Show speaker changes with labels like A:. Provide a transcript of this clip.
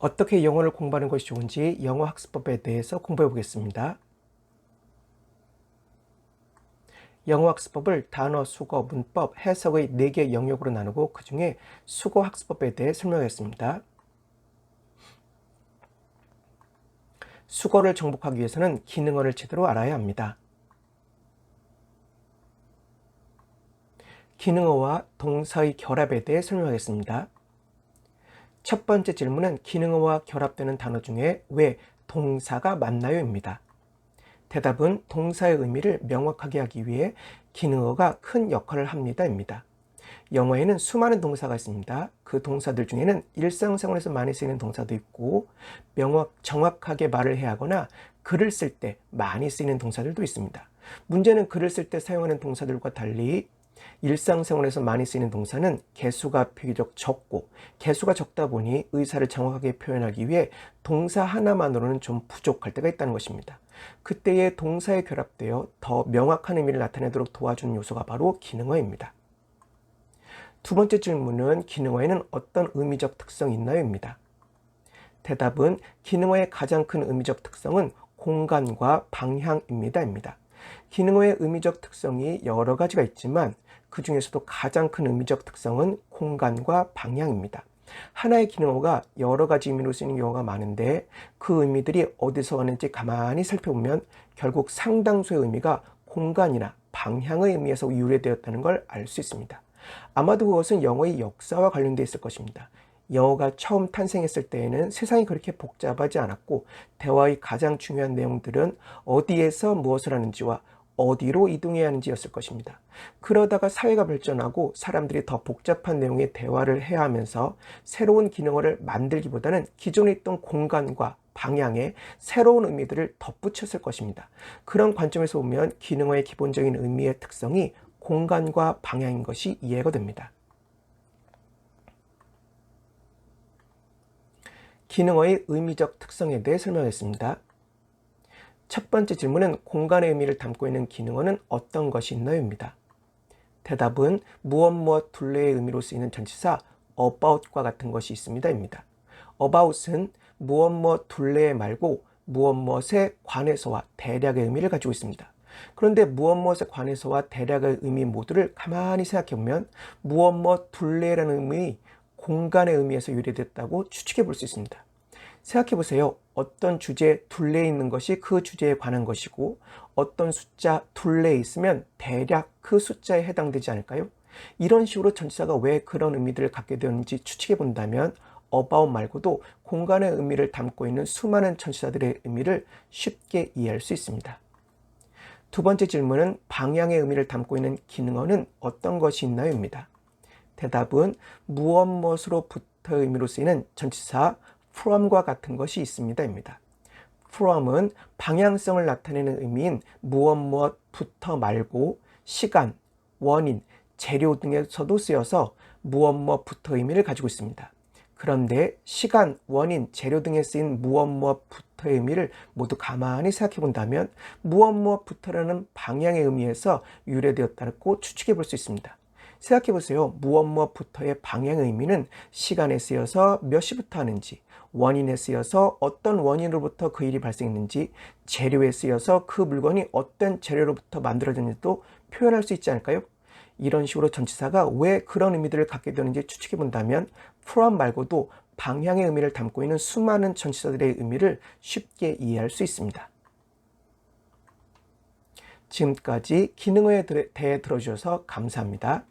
A: 어떻게 영어를 공부하는 것이 좋은지 영어 학습법에 대해서 공부해 보겠습니다. 영어 학습법을 단어, 수거, 문법, 해석의 4개 영역으로 나누고 그 중에 수거 학습법에 대해 설명하겠습니다. 수거를 정복하기 위해서는 기능어를 제대로 알아야 합니다. 기능어와 동사의 결합에 대해 설명하겠습니다. 첫 번째 질문은 기능어와 결합되는 단어 중에 왜 동사가 맞나요?입니다. 대답은 동사의 의미를 명확하게 하기 위해 기능어가 큰 역할을 합니다.입니다. 영어에는 수많은 동사가 있습니다. 그 동사들 중에는 일상생활에서 많이 쓰이는 동사도 있고 명확, 정확하게 말을 해야 하거나 글을 쓸 때 많이 쓰이는 동사들도 있습니다. 문제는 글을 쓸 때 사용하는 동사들과 달리 일상생활에서 많이 쓰이는 동사는 개수가 비교적 적고 개수가 적다 보니 의사를 정확하게 표현하기 위해 동사 하나만으로는 좀 부족할 때가 있다는 것입니다. 그때의 동사에 결합되어 더 명확한 의미를 나타내도록 도와주는 요소가 바로 기능어입니다. 두 번째 질문은 기능어에는 어떤 의미적 특성이 있나요?입니다. 대답은 기능어의 가장 큰 의미적 특성은 공간과 방향입니다.입니다. 기능어의 의미적 특성이 여러 가지가 있지만 그 중에서도 가장 큰 의미적 특성은 공간과 방향입니다. 하나의 기능어가 여러 가지 의미로 쓰이는 경우가 많은데 그 의미들이 어디서 왔는지 가만히 살펴보면 결국 상당수의 의미가 공간이나 방향의 의미에서 유래되었다는 걸 알 수 있습니다. 아마도 그것은 영어의 역사와 관련되어 있을 것입니다. 영어가 처음 탄생했을 때에는 세상이 그렇게 복잡하지 않았고 대화의 가장 중요한 내용들은 어디에서 무엇을 하는지와 어디로 이동해야 하는지였을 것입니다. 그러다가 사회가 발전하고 사람들이 더 복잡한 내용의 대화를 해야 하면서 새로운 기능어를 만들기보다는 기존에 있던 공간과 방향에 새로운 의미들을 덧붙였을 것입니다. 그런 관점에서 보면 기능어의 기본적인 의미의 특성이 공간과 방향인 것이 이해가 됩니다. 기능어의 의미적 특성에 대해 설명했습니다. 첫 번째 질문은 공간의 의미를 담고 있는 기능어는 어떤 것이 있나요?입니다. 대답은 무엇 무엇 둘레의 의미로 쓰이는 전치사 about과 같은 것이 있습니다.입니다. about은 무엇 무엇 둘레 말고 무엇 무엇에 관해서와 대략의 의미를 가지고 있습니다. 그런데 무엇 무엇에 관해서와 대략의 의미 모두를 가만히 생각해 보면 무엇 무엇 둘레라는 의미 공간의 의미에서 유래됐다고 추측해 볼 수 있습니다. 생각해 보세요. 어떤 주제에 둘레 있는 것이 그 주제에 관한 것이고 어떤 숫자 둘레에 있으면 대략 그 숫자에 해당되지 않을까요? 이런 식으로 전치사가 왜 그런 의미들을 갖게 되었는지 추측해 본다면 about 말고도 공간의 의미를 담고 있는 수많은 전치사들의 의미를 쉽게 이해할 수 있습니다. 두 번째 질문은 방향의 의미를 담고 있는 기능어는 어떤 것이 있나요?입니다. 대답은 무엇 무엇으로부터 의미로 쓰이는 전치사 from과 같은 것이 있습니다입니다. from은 방향성을 나타내는 의미인 무엇 무엇부터 말고 시간, 원인, 재료 등에서도 쓰여서 무엇 무엇부터 의미를 가지고 있습니다. 그런데 시간, 원인, 재료 등에 쓰인 무엇 무엇부터의 의미를 모두 가만히 생각해 본다면 무엇 무엇부터라는 방향의 의미에서 유래되었다고 추측해 볼 수 있습니다. 생각해 보세요. 무엇 무엇부터의 방향의 의미는 시간에 쓰여서 몇 시부터 하는지, 원인에 쓰여서 어떤 원인으로부터 그 일이 발생했는지, 재료에 쓰여서 그 물건이 어떤 재료로부터 만들어졌는지도 표현할 수 있지 않을까요? 이런 식으로 전치사가 왜 그런 의미들을 갖게 되는지 추측해 본다면 from 말고도 방향의 의미를 담고 있는 수많은 전치사들의 의미를 쉽게 이해할 수 있습니다. 지금까지 기능어에 대해 들어주셔서 감사합니다.